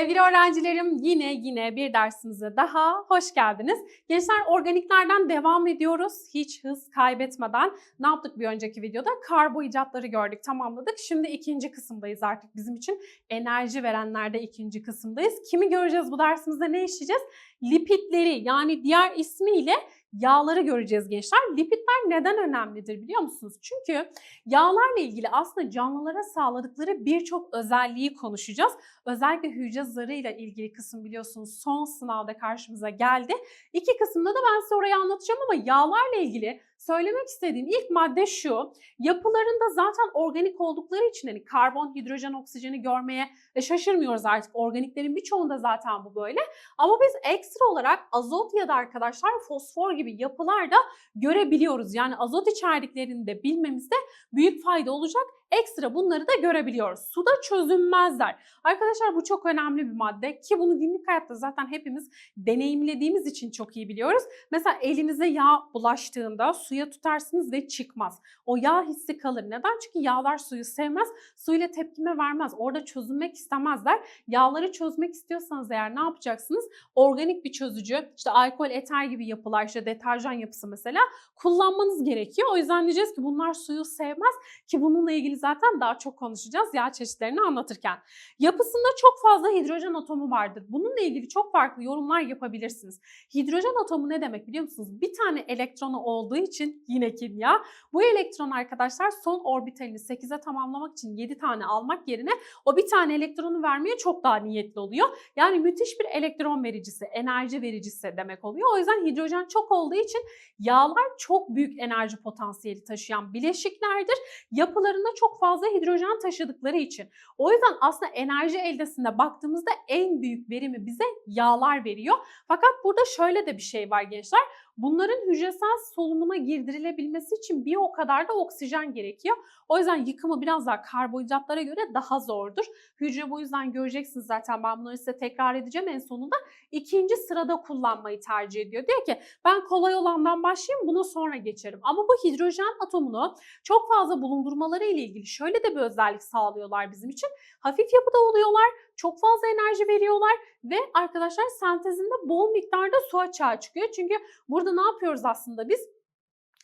Sevgili öğrencilerim yine yine bir dersimize daha hoş geldiniz. Gençler organiklerden devam ediyoruz. Hiç hız kaybetmeden ne yaptık bir önceki videoda? Karbohidratları gördük, tamamladık. Şimdi ikinci kısımdayız artık bizim için. Enerji verenlerde ikinci kısımdayız. Kimi göreceğiz bu dersimizde ne işleyeceğiz? Lipidleri yani diğer ismiyle yağları göreceğiz gençler. Lipidler neden önemlidir biliyor musunuz? Çünkü yağlarla ilgili aslında canlılara sağladıkları birçok özelliği konuşacağız. Özellikle hücre zarıyla ilgili kısım biliyorsunuz son sınavda karşımıza geldi. İki kısımda da ben size orayı anlatacağım ama yağlarla ilgili söylemek istediğim ilk madde şu. Yapılarında zaten organik oldukları için hani karbon, hidrojen, oksijeni görmeye e, şaşırmıyoruz artık. Organiklerin birçoğunda zaten bu böyle. Ama biz ekstra olarak azot ya da arkadaşlar fosfor gibi yapılar da görebiliyoruz. Yani azot içerdiklerini de bilmemizde büyük fayda olacak. Ekstra bunları da görebiliyoruz. Suda çözünmezler. Arkadaşlar bu çok önemli bir madde ki bunu günlük hayatta zaten hepimiz deneyimlediğimiz için çok iyi biliyoruz. Mesela elinize yağ bulaştığında suya tutarsınız ve çıkmaz. O yağ hissi kalır. Neden? Çünkü yağlar suyu sevmez. Suyla tepkime vermez. Orada çözünmek istemezler. Yağları çözmek istiyorsanız eğer ne yapacaksınız? Organik bir çözücü, işte alkol, eter gibi yapılar, işte deterjan yapısı mesela kullanmanız gerekiyor. O yüzden diyeceğiz ki bunlar suyu sevmez ki bununla ilgili zaten daha çok konuşacağız yağ çeşitlerini anlatırken. Yapısında çok fazla hidrojen atomu vardır. Bununla ilgili çok farklı yorumlar yapabilirsiniz. Hidrojen atomu ne demek biliyor musunuz? Bir tane elektronu olduğu için yine kimya. Bu elektron arkadaşlar son orbitalini 8'e tamamlamak için 7 tane almak yerine o bir tane elektronu vermeye çok daha niyetli oluyor. Yani müthiş bir elektron vericisi, enerji vericisi demek oluyor. O yüzden hidrojen çok olduğu için yağlar çok büyük enerji potansiyeli taşıyan bileşiklerdir. Yapılarında çok fazla hidrojen taşıdıkları için. O yüzden aslında enerji eldesinde baktığımızda en büyük verimi bize yağlar veriyor. Fakat burada şöyle de bir şey var gençler. Bunların hücresel solunuma girdirilebilmesi için bir o kadar da oksijen gerekiyor. O yüzden yıkımı biraz daha karbonhidratlara göre daha zordur. Hücre bu yüzden göreceksiniz zaten ben bunları size tekrar edeceğim en sonunda. ikinci sırada kullanmayı tercih ediyor. Diyor ki ben kolay olandan başlayayım buna sonra geçerim. Ama bu hidrojen atomunu çok fazla bulundurmaları ile ilgili şöyle de bir özellik sağlıyorlar bizim için. Hafif yapıda oluyorlar, çok fazla enerji veriyorlar ve arkadaşlar sentezinde bol miktarda su açığa çıkıyor. Çünkü burada ne yapıyoruz aslında biz?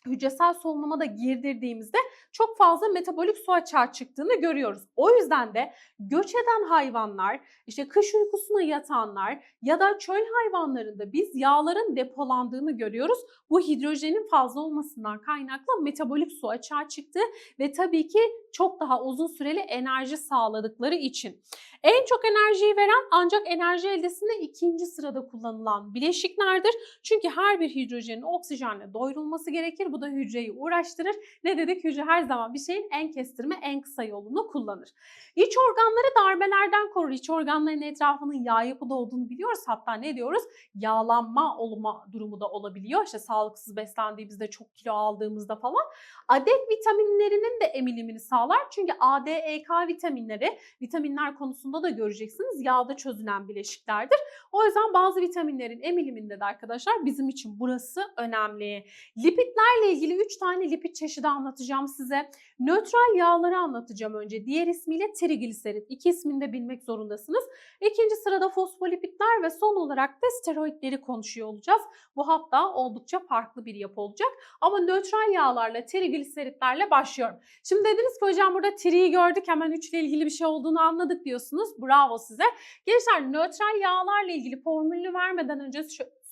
hücresel solunuma da girdirdiğimizde çok fazla metabolik su açığa çıktığını görüyoruz. O yüzden de göç eden hayvanlar, işte kış uykusuna yatanlar ya da çöl hayvanlarında biz yağların depolandığını görüyoruz. Bu hidrojenin fazla olmasından kaynaklı metabolik su açığa çıktı ve tabii ki çok daha uzun süreli enerji sağladıkları için. En çok enerjiyi veren ancak enerji eldesinde ikinci sırada kullanılan bileşiklerdir. Çünkü her bir hidrojenin oksijenle doyurulması gerekir. Bu da hücreyi uğraştırır. Ne dedik? Hücre her zaman bir şeyin en kestirme, en kısa yolunu kullanır. İç organları darbelerden korur. İç organların etrafının yağ yapıda olduğunu biliyoruz. Hatta ne diyoruz? Yağlanma olma durumu da olabiliyor. İşte sağlıksız beslendiğimizde, çok kilo aldığımızda falan. Adek vitaminlerinin de emilimini sağlar. Çünkü A, D, E, K vitaminleri, vitaminler konusunda da göreceksiniz yağda çözünen bileşiklerdir. O yüzden bazı vitaminlerin emiliminde de arkadaşlar bizim için burası önemli. Lipidlerle ilgili 3 tane lipid çeşidi anlatacağım size. Nötral yağları anlatacağım önce. Diğer ismiyle trigliserit. İki ismini de bilmek zorundasınız. İkinci sırada fosfolipidler ve son olarak da steroidleri konuşuyor olacağız. Bu hatta oldukça farklı bir yapı olacak. Ama nötral yağlarla, trigliseritlerle başlıyorum. Şimdi dediniz ki hocam burada triyi gördük hemen 3 ile ilgili bir şey olduğunu anladık diyorsunuz. Bravo size. Gençler nötral yağlarla ilgili formülünü vermeden önce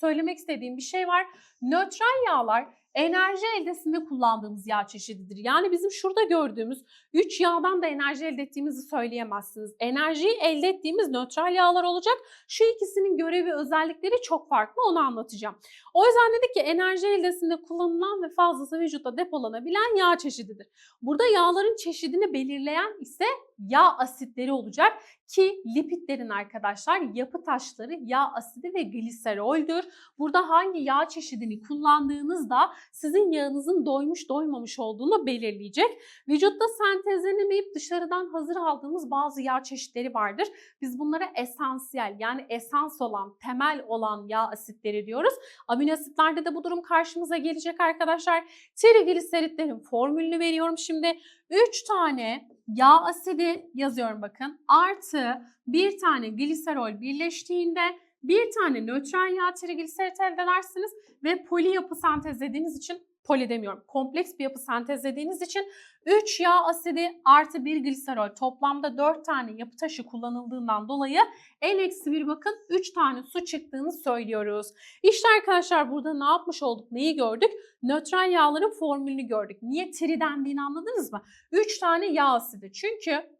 söylemek istediğim bir şey var. Nötral yağlar enerji eldesinde kullandığımız yağ çeşididir. Yani bizim şurada gördüğümüz 3 yağdan da enerji elde ettiğimizi söyleyemezsiniz. Enerjiyi elde ettiğimiz nötral yağlar olacak. Şu ikisinin görevi özellikleri çok farklı onu anlatacağım. O yüzden dedik ki enerji eldesinde kullanılan ve fazlası vücutta depolanabilen yağ çeşididir. Burada yağların çeşidini belirleyen ise yağ asitleri olacak ki lipidlerin arkadaşlar yapı taşları yağ asidi ve gliseroldür. Burada hangi yağ çeşidini kullandığınızda sizin yağınızın doymuş doymamış olduğunu belirleyecek. Vücutta sentezlenemeyip dışarıdan hazır aldığımız bazı yağ çeşitleri vardır. Biz bunlara esansiyel yani esans olan, temel olan yağ asitleri diyoruz. Amino asitlerde de bu durum karşımıza gelecek arkadaşlar. Trigliseritlerin formülünü veriyorum şimdi. 3 tane yağ asidi yazıyorum bakın. Artı bir tane gliserol birleştiğinde bir tane nötral yağ trigliserit elde edersiniz ve poli yapı sentezlediğiniz için poli demiyorum. Kompleks bir yapı sentezlediğiniz için 3 yağ asidi artı 1 gliserol toplamda 4 tane yapı taşı kullanıldığından dolayı en eksi bir bakın 3 tane su çıktığını söylüyoruz. İşte arkadaşlar burada ne yapmış olduk? Neyi gördük? Nötral yağların formülünü gördük. Niye tri dendiğini anladınız mı? 3 tane yağ asidi. Çünkü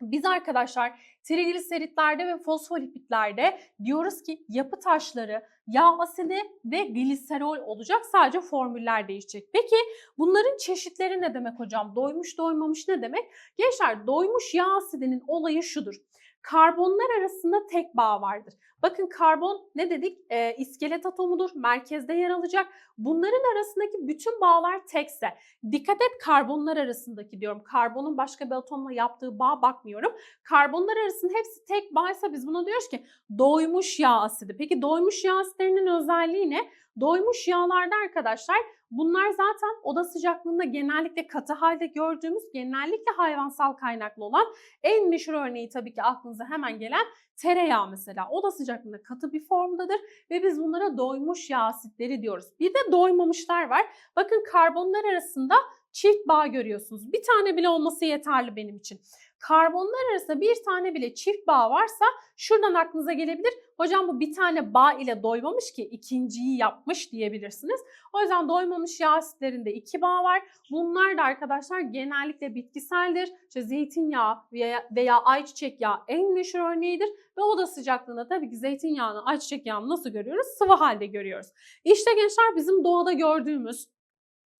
biz arkadaşlar trigliseritlerde ve fosfolipitlerde diyoruz ki yapı taşları, yağ asidi ve gliserol olacak. Sadece formüller değişecek. Peki bunların çeşitleri ne demek hocam? Doymuş doymamış ne demek? Gençler doymuş yağ asidinin olayı şudur. Karbonlar arasında tek bağ vardır. Bakın karbon ne dedik? E, iskelet atomudur. Merkezde yer alacak. Bunların arasındaki bütün bağlar tekse. Dikkat et karbonlar arasındaki diyorum. Karbonun başka bir atomla yaptığı bağ bakmıyorum. Karbonlar arasında hepsi tek bağysa biz buna diyoruz ki doymuş yağ asidi. Peki doymuş yağ asitlerinin özelliği ne? Doymuş yağlarda arkadaşlar bunlar zaten oda sıcaklığında genellikle katı halde gördüğümüz genellikle hayvansal kaynaklı olan en meşhur örneği tabii ki aklınıza hemen gelen tereyağı mesela. Oda sıcaklığında katı bir formdadır ve biz bunlara doymuş yağ asitleri diyoruz. Bir de doymamışlar var. Bakın karbonlar arasında çift bağ görüyorsunuz. Bir tane bile olması yeterli benim için. Karbonlar arasında bir tane bile çift bağ varsa şuradan aklınıza gelebilir. Hocam bu bir tane bağ ile doymamış ki ikinciyi yapmış diyebilirsiniz. O yüzden doymamış yağ asitlerinde iki bağ var. Bunlar da arkadaşlar genellikle bitkiseldir. İşte zeytinyağı veya, veya ayçiçek yağı en meşhur örneğidir. Ve oda sıcaklığında tabii ki zeytinyağını, ayçiçek yağını nasıl görüyoruz? Sıvı halde görüyoruz. İşte gençler bizim doğada gördüğümüz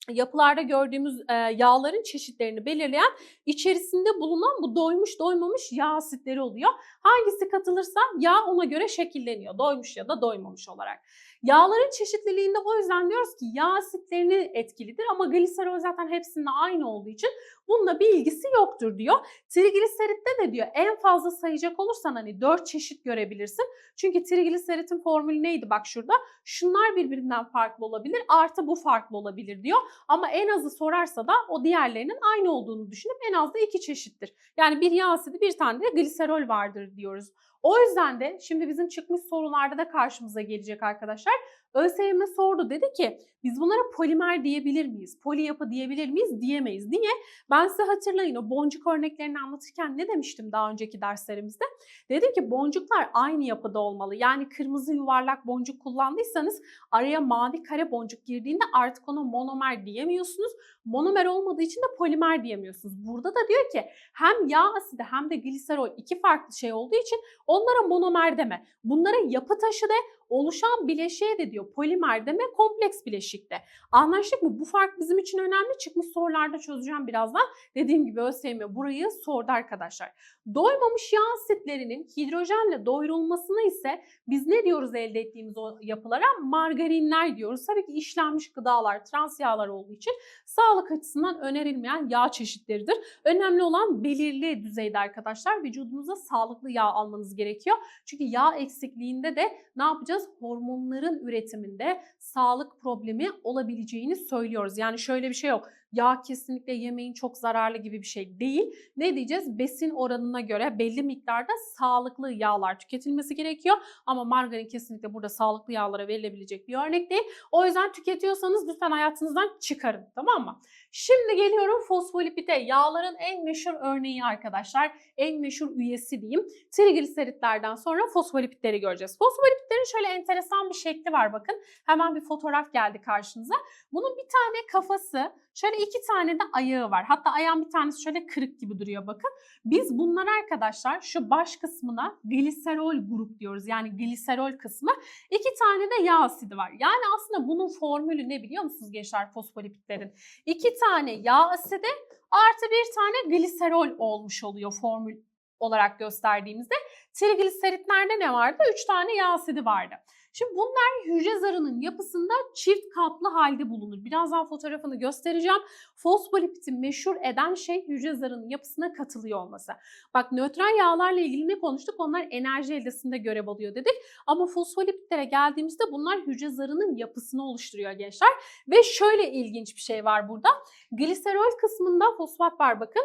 yapılarda gördüğümüz e, yağların çeşitlerini belirleyen içerisinde bulunan bu doymuş doymamış yağ asitleri oluyor. Hangisi katılırsa yağ ona göre şekilleniyor. Doymuş ya da doymamış olarak. Yağların çeşitliliğinde o yüzden diyoruz ki yağ asitlerini etkilidir ama gliserol zaten hepsinde aynı olduğu için bununla bir ilgisi yoktur diyor. Trigliseritte de diyor en fazla sayacak olursan hani 4 çeşit görebilirsin. Çünkü trigliseritin formülü neydi bak şurada? Şunlar birbirinden farklı olabilir artı bu farklı olabilir diyor. Ama en azı sorarsa da o diğerlerinin aynı olduğunu düşünüp en az da iki çeşittir. Yani bir yağ asidi bir tane de gliserol vardır diyoruz. O yüzden de şimdi bizim çıkmış sorularda da karşımıza gelecek arkadaşlar. ÖSYM sordu dedi ki biz bunlara polimer diyebilir miyiz? Poli yapı diyebilir miyiz? Diyemeyiz. Niye? Ben size hatırlayın o boncuk örneklerini anlatırken ne demiştim daha önceki derslerimizde? Dedim ki boncuklar aynı yapıda olmalı. Yani kırmızı yuvarlak boncuk kullandıysanız araya mavi kare boncuk girdiğinde artık ona monomer diyemiyorsunuz. Monomer olmadığı için de polimer diyemiyorsunuz. Burada da diyor ki hem yağ asidi hem de gliserol iki farklı şey olduğu için onlara monomer deme. Bunlara yapı taşı de oluşan bileşiğe de diyor polimer deme kompleks bileşikte. Anlaştık mı? Bu fark bizim için önemli. Çıkmış sorularda çözeceğim birazdan. Dediğim gibi ÖSYM burayı sordu arkadaşlar. Doymamış yağ asitlerinin hidrojenle doyurulmasına ise biz ne diyoruz elde ettiğimiz o yapılara? Margarinler diyoruz. Tabii ki işlenmiş gıdalar, trans yağlar olduğu için sağlık açısından önerilmeyen yağ çeşitleridir. Önemli olan belirli düzeyde arkadaşlar vücudunuza sağlıklı yağ almanız gerekiyor. Çünkü yağ eksikliğinde de ne yapacağız? Hormonların üretiminde sağlık problemi olabileceğini söylüyoruz. Yani şöyle bir şey yok yağ kesinlikle yemeğin çok zararlı gibi bir şey değil. Ne diyeceğiz? Besin oranına göre belli miktarda sağlıklı yağlar tüketilmesi gerekiyor. Ama margarin kesinlikle burada sağlıklı yağlara verilebilecek bir örnek değil. O yüzden tüketiyorsanız lütfen hayatınızdan çıkarın tamam mı? Şimdi geliyorum fosfolipide. Yağların en meşhur örneği arkadaşlar. En meşhur üyesi diyeyim. Trigliseritlerden sonra fosfolipitleri göreceğiz. Fosfolipitlerin şöyle enteresan bir şekli var bakın. Hemen bir fotoğraf geldi karşınıza. Bunun bir tane kafası, şöyle iki tane de ayağı var. Hatta ayağın bir tanesi şöyle kırık gibi duruyor bakın. Biz bunlar arkadaşlar şu baş kısmına gliserol grup diyoruz. Yani gliserol kısmı. iki tane de yağ asidi var. Yani aslında bunun formülü ne biliyor musunuz gençler fosfolipitlerin? İki tane yağ asidi artı bir tane gliserol olmuş oluyor formül olarak gösterdiğimizde. Trigliseritlerde ne vardı? Üç tane yağ asidi vardı. Şimdi bunlar hücre zarının yapısında çift katlı halde bulunur. Birazdan fotoğrafını göstereceğim. Fosfolipidi meşhur eden şey hücre zarının yapısına katılıyor olması. Bak nötral yağlarla ilgili ne konuştuk? Onlar enerji eldesinde görev alıyor dedik. Ama fosfolipitlere geldiğimizde bunlar hücre zarının yapısını oluşturuyor gençler. Ve şöyle ilginç bir şey var burada. Gliserol kısmında fosfat var bakın.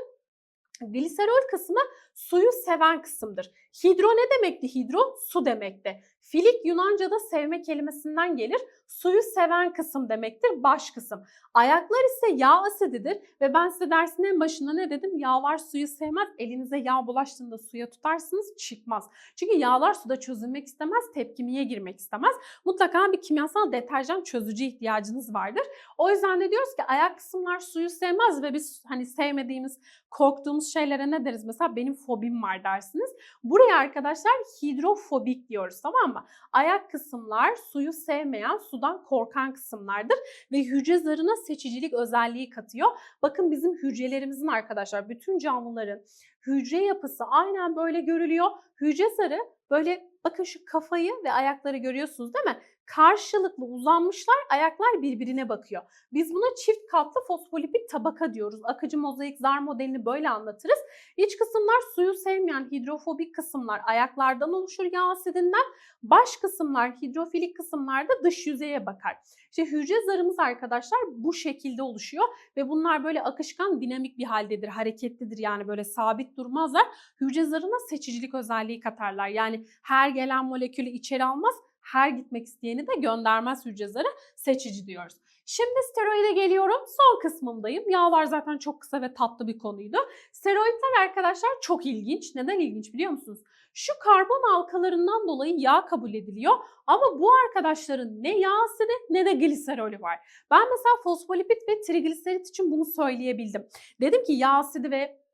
Gliserol kısmı suyu seven kısımdır. Hidro ne demekti? Hidro su demekti. Filik Yunanca'da sevme kelimesinden gelir. Suyu seven kısım demektir, baş kısım. Ayaklar ise yağ asididir ve ben size dersin en başında ne dedim? Yağlar suyu sevmez. Elinize yağ bulaştığında suya tutarsınız çıkmaz. Çünkü yağlar suda çözülmek istemez, tepkimeye girmek istemez. Mutlaka bir kimyasal deterjan çözücü ihtiyacınız vardır. O yüzden de diyoruz ki ayak kısımlar suyu sevmez ve biz hani sevmediğimiz, korktuğumuz şeylere ne deriz? Mesela benim fobim var dersiniz. Buraya arkadaşlar hidrofobik diyoruz tamam mı? Ayak kısımlar suyu sevmeyen, sudan korkan kısımlardır ve hücre zarına seçicilik özelliği katıyor. Bakın bizim hücrelerimizin arkadaşlar bütün canlıların hücre yapısı aynen böyle görülüyor. Hücre zarı böyle bakın şu kafayı ve ayakları görüyorsunuz değil mi? Karşılıklı uzanmışlar, ayaklar birbirine bakıyor. Biz buna çift katlı fosfolipid tabaka diyoruz. Akıcı mozaik zar modelini böyle anlatırız. İç kısımlar suyu sevmeyen hidrofobik kısımlar ayaklardan oluşur yağ asidinden. Baş kısımlar hidrofilik kısımlar da dış yüzeye bakar. İşte hücre zarımız arkadaşlar bu şekilde oluşuyor ve bunlar böyle akışkan dinamik bir haldedir, hareketlidir yani böyle sabit durmazlar. Hücre zarına seçicilik özelliği katarlar. Yani her gelen molekülü içeri almaz, her gitmek isteyeni de göndermez hücre zarı seçici diyoruz. Şimdi steroide geliyorum. Son kısmımdayım. Yağlar zaten çok kısa ve tatlı bir konuydu. Steroidler arkadaşlar çok ilginç. Neden ilginç biliyor musunuz? Şu karbon halkalarından dolayı yağ kabul ediliyor ama bu arkadaşların ne yağ asidi ne de gliserolü var. Ben mesela fosfolipid ve trigliserit için bunu söyleyebildim. Dedim ki yağ asidi ve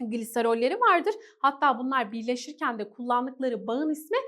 gliserolleri vardır. Hatta bunlar birleşirken de kullandıkları bağın ismi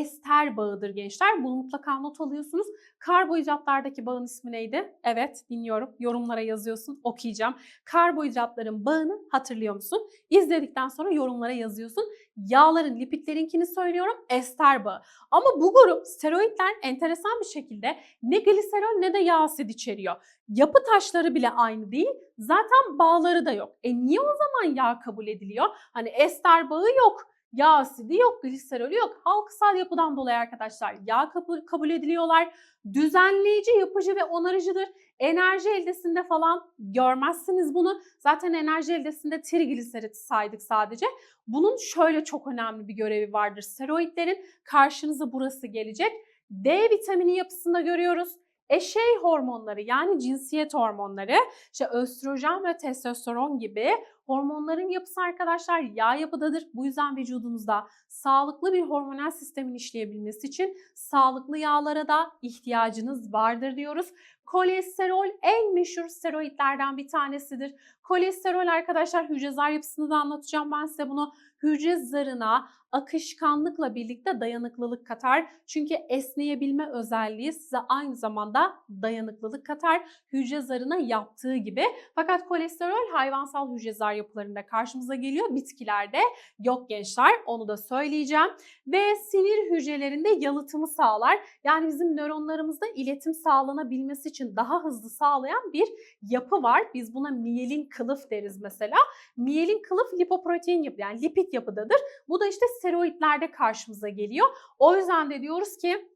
ester bağıdır gençler. Bunu mutlaka not alıyorsunuz. Karbohidratlardaki bağın ismi neydi? Evet dinliyorum. Yorumlara yazıyorsun. Okuyacağım. Karbohidratların bağını hatırlıyor musun? İzledikten sonra yorumlara yazıyorsun. Yağların, lipidlerinkini söylüyorum. Ester bağı. Ama bu grup steroidler enteresan bir şekilde ne gliserol ne de yağ asid içeriyor. Yapı taşları bile aynı değil. Zaten bağları da yok. E niye o zaman yağ kabul ediliyor? Hani ester bağı yok yağ asidi yok, gliserolü yok. Halkasal yapıdan dolayı arkadaşlar yağ kabul, kabul ediliyorlar. Düzenleyici, yapıcı ve onarıcıdır. Enerji eldesinde falan görmezsiniz bunu. Zaten enerji eldesinde trigliserit saydık sadece. Bunun şöyle çok önemli bir görevi vardır. Steroidlerin karşınıza burası gelecek. D vitamini yapısında görüyoruz. Eşey hormonları yani cinsiyet hormonları, işte östrojen ve testosteron gibi hormonların yapısı arkadaşlar yağ yapıdadır. Bu yüzden vücudunuzda sağlıklı bir hormonal sistemin işleyebilmesi için sağlıklı yağlara da ihtiyacınız vardır diyoruz. Kolesterol en meşhur steroidlerden bir tanesidir. Kolesterol arkadaşlar hücre zar yapısını da anlatacağım ben size bunu. Hücre zarına akışkanlıkla birlikte dayanıklılık katar. Çünkü esneyebilme özelliği size aynı zamanda dayanıklılık katar. Hücre zarına yaptığı gibi. Fakat kolesterol hayvansal hücre zar yapılarında karşımıza geliyor. Bitkilerde yok gençler onu da söyleyeceğim. Ve sinir hücrelerinde yalıtımı sağlar. Yani bizim nöronlarımızda iletim sağlanabilmesi için daha hızlı sağlayan bir yapı var. Biz buna miyelin kılıf deriz mesela. Miyelin kılıf lipoprotein yapı yani lipid yapıdadır. Bu da işte steroidlerde karşımıza geliyor. O yüzden de diyoruz ki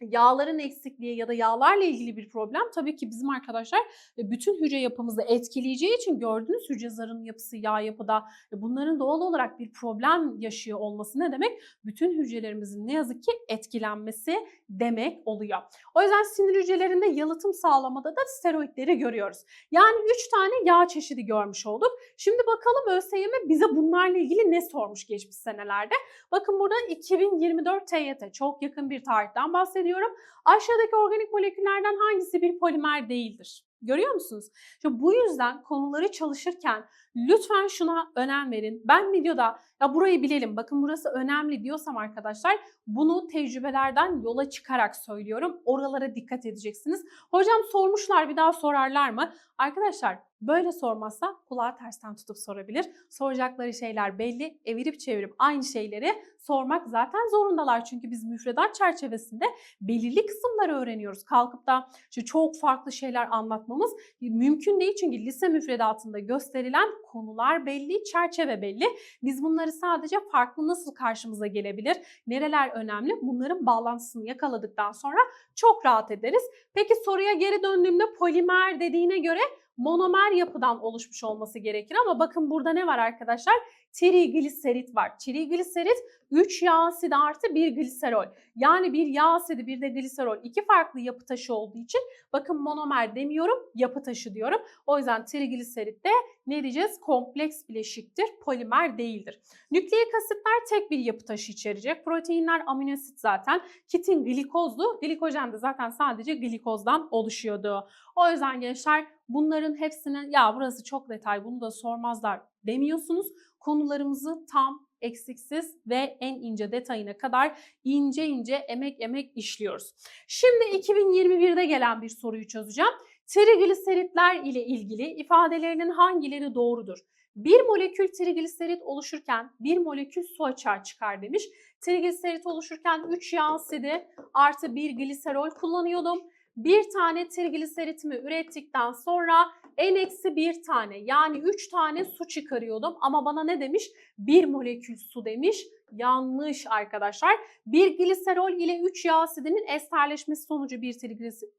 yağların eksikliği ya da yağlarla ilgili bir problem tabii ki bizim arkadaşlar e, bütün hücre yapımızı etkileyeceği için gördüğünüz hücre zarının yapısı yağ yapıda e, bunların doğal olarak bir problem yaşıyor olması ne demek? Bütün hücrelerimizin ne yazık ki etkilenmesi demek oluyor. O yüzden sinir hücrelerinde yalıtım sağlamada da steroidleri görüyoruz. Yani 3 tane yağ çeşidi görmüş olduk. Şimdi bakalım ÖSYM bize bunlarla ilgili ne sormuş geçmiş senelerde. Bakın burada 2024 TYT çok yakın bir tarihten bahsediyorum. Aşağıdaki organik moleküllerden hangisi bir polimer değildir? Görüyor musunuz? İşte bu yüzden konuları çalışırken lütfen şuna önem verin. Ben videoda ya burayı bilelim bakın burası önemli diyorsam arkadaşlar bunu tecrübelerden yola çıkarak söylüyorum. Oralara dikkat edeceksiniz. Hocam sormuşlar bir daha sorarlar mı? Arkadaşlar böyle sormazsa kulağı tersten tutup sorabilir. Soracakları şeyler belli. Evirip çevirip aynı şeyleri sormak zaten zorundalar. Çünkü biz müfredat çerçevesinde belirli kısımları öğreniyoruz. Kalkıp da işte çok farklı şeyler anlatmamız mümkün değil. Çünkü lise müfredatında gösterilen konular belli, çerçeve belli. Biz bunları sadece farklı nasıl karşımıza gelebilir, nereler önemli bunların bağlantısını yakaladıktan sonra çok rahat ederiz. Peki soruya geri döndüğümde polimer dediğine göre monomer yapıdan oluşmuş olması gerekir ama bakın burada ne var arkadaşlar? Trigliserit var. Trigliserit 3 yağ asidi artı 1 gliserol. Yani bir yağ asidi bir de gliserol iki farklı yapı taşı olduğu için bakın monomer demiyorum yapı taşı diyorum. O yüzden trigliserit de ne diyeceğiz? Kompleks bileşiktir, polimer değildir. Nükleik asitler tek bir yapı taşı içerecek. Proteinler aminoasit zaten. Kitin glikozdu. Glikojen de zaten sadece glikozdan oluşuyordu. O yüzden gençler bunların hepsini ya burası çok detay bunu da sormazlar demiyorsunuz. Konularımızı tam eksiksiz ve en ince detayına kadar ince ince emek emek işliyoruz. Şimdi 2021'de gelen bir soruyu çözeceğim. Trigliseritler ile ilgili ifadelerinin hangileri doğrudur? Bir molekül trigliserit oluşurken bir molekül su açığa çıkar demiş. Trigliserit oluşurken 3 yağ asidi artı 1 gliserol kullanıyordum. Bir tane trigliseritimi ürettikten sonra n-1 tane yani 3 tane su çıkarıyordum ama bana ne demiş? 1 molekül su demiş. Yanlış arkadaşlar. Bir gliserol ile 3 yağ asidinin esterleşmesi sonucu bir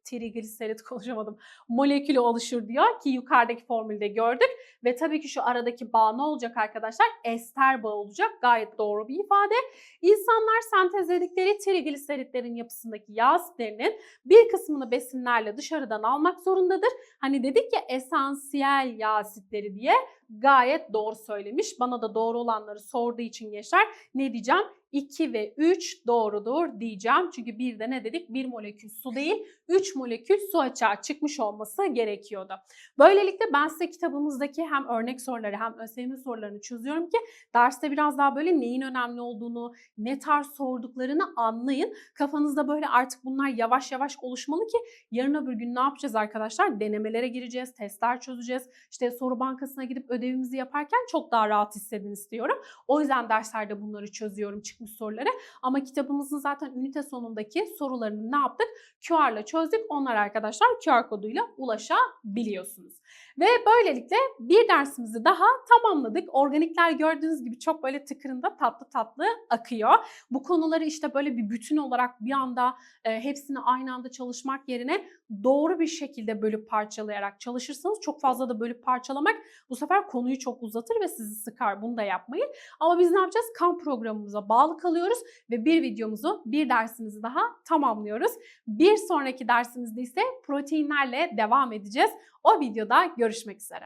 trigliserit konuşamadım. Molekülü oluşur diyor ki yukarıdaki formülde gördük. Ve tabii ki şu aradaki bağ ne olacak arkadaşlar? Ester bağı olacak. Gayet doğru bir ifade. İnsanlar sentezledikleri trigliseritlerin yapısındaki yağ asitlerinin bir kısmını besinlerle dışarıdan almak zorundadır. Hani dedik ya esansiyel yağ asitleri diye gayet doğru söylemiş. Bana da doğru olanları sorduğu için gençler ne diyeceğim? 2 ve 3 doğrudur diyeceğim. Çünkü bir de ne dedik? 1 molekül su değil, 3 molekül su açığa çıkmış olması gerekiyordu. Böylelikle ben size kitabımızdaki hem örnek soruları hem ÖSYM sorularını çözüyorum ki derste biraz daha böyle neyin önemli olduğunu, ne tarz sorduklarını anlayın. Kafanızda böyle artık bunlar yavaş yavaş oluşmalı ki yarın öbür gün ne yapacağız arkadaşlar? Denemelere gireceğiz, testler çözeceğiz. İşte soru bankasına gidip ödevimizi yaparken çok daha rahat hissedin istiyorum. O yüzden derslerde bunları çözüyorum çıkmış soruları. Ama kitabımızın zaten ünite sonundaki sorularını ne yaptık? QR'la çözdük. Onlar arkadaşlar QR koduyla ulaşabiliyorsunuz. Ve böylelikle bir dersimizi daha tamamladık. Organikler gördüğünüz gibi çok böyle tıkırında tatlı tatlı akıyor. Bu konuları işte böyle bir bütün olarak bir anda e, hepsini aynı anda çalışmak yerine doğru bir şekilde bölüp parçalayarak çalışırsanız çok fazla da bölüp parçalamak bu sefer konuyu çok uzatır ve sizi sıkar. Bunu da yapmayın. Ama biz ne yapacağız? Kamp programımıza bağlı kalıyoruz ve bir videomuzu, bir dersimizi daha tamamlıyoruz. Bir sonraki dersimizde ise proteinlerle devam edeceğiz. O videoda görüşmek üzere.